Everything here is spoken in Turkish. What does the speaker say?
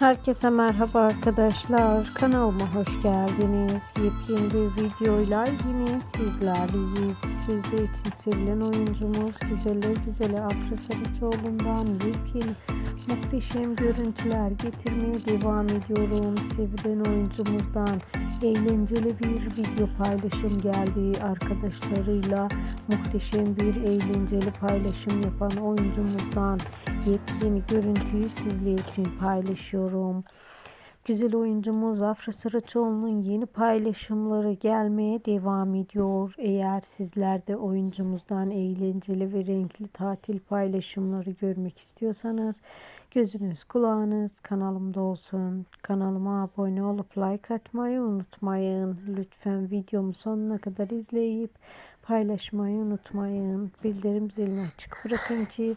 Herkese merhaba arkadaşlar. Kanalıma hoş geldiniz. Yepyeni bir videoyla yine sizlerleyiz. Sizler için sevilen oyuncumuz Güzeller Güzeli Afra Saraçoğlu'ndan yepyeni muhteşem görüntüler getirmeye devam ediyorum. Sevilen oyuncumuzdan eğlenceli bir video paylaşım geldi. Arkadaşlarıyla muhteşem bir eğlenceli paylaşım yapan oyuncumuzdan yepyeni görüntüyü sizler için paylaşıyorum. Güzel oyuncumuz Afra Saraçoğlu'nun yeni paylaşımları gelmeye devam ediyor. Eğer sizler de oyuncumuzdan eğlenceli ve renkli tatil paylaşımları görmek istiyorsanız gözünüz kulağınız kanalımda olsun. Kanalıma abone olup like atmayı unutmayın. Lütfen videomu sonuna kadar izleyip paylaşmayı unutmayın. Bildirim zilini açık bırakın ki